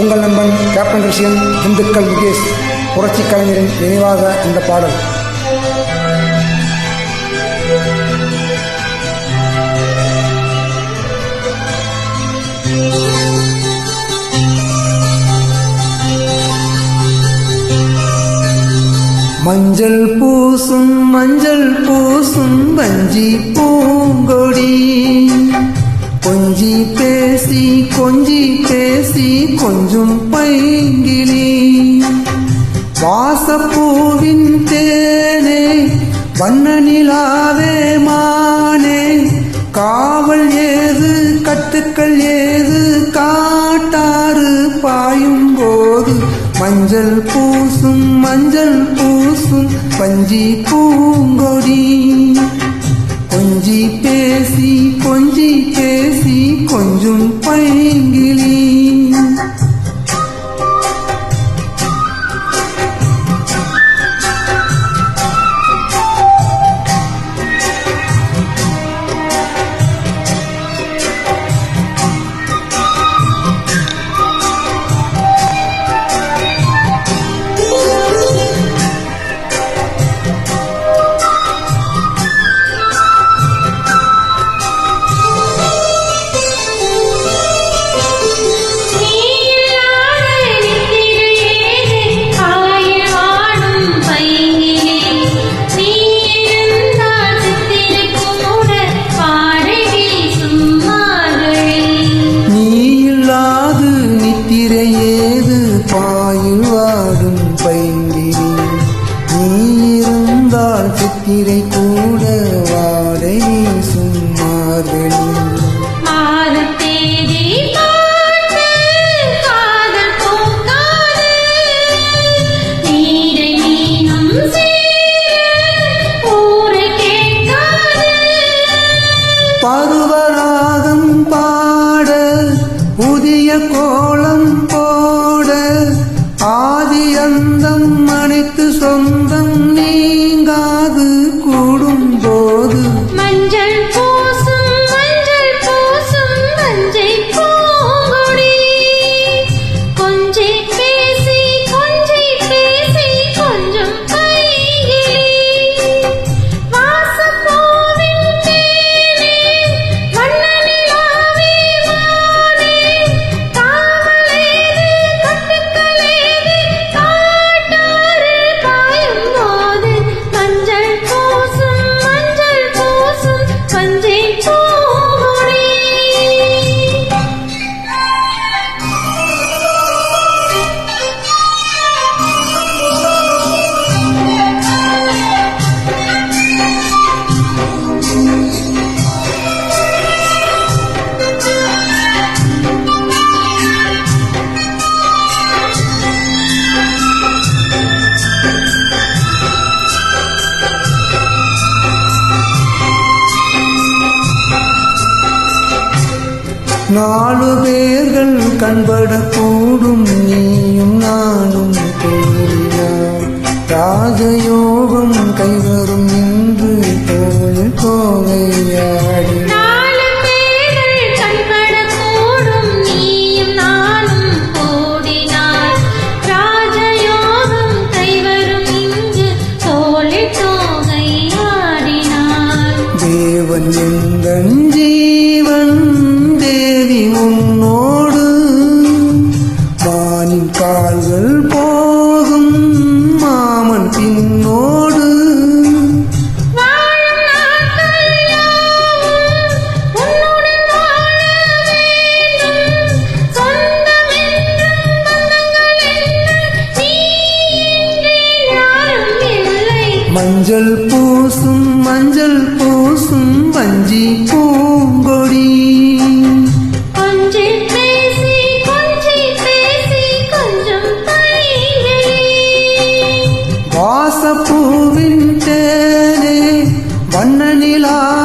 உங்கள் நண்பன் கேப்டன் ரிஷியன் திண்டுக்கல் முகேஷ் புரட்சி கலைஞரின் நினைவாக இந்த பாடல். மஞ்சள் பூசும் மஞ்சள் பூசும் வஞ்சி பூங்கொடி. கொஞ்சி பேசி கொஞ்சி பேசி கொஞ்சம் பைங்கிளி வாசப்பூவின் தேனே வண்ண நிலாவே மானே. காவல் ஏது கட்டுக்கள் ஏது காட்டாறு பாயும் போது மஞ்சள் பூசும் மஞ்சள் பூசும் பஞ்சி பூங்கொடி. கொஞ்சி பேசி கொஞ்சி பேசி கொஞ்சம் பைங்கிளி சித்திரை கூட வாடை வீசும் மார்கழி பருவராகம் பாட புதிய கோலம் நாலு பேர்கள் கண்படக்கூடும் நீயும் நானும் தேடினார் ராஜயோகம் கைவரும் என்று தோல் கோவையாடி மஞ்சள் பூசும் மஞ்சள் பூசும் வஞ்சி பூங்கொடி. வாசப்பூவின் தேனே வண்ண நிலாவே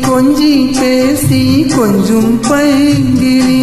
கொஞ்சி பேசி கொஞ்சம் பைங்கினி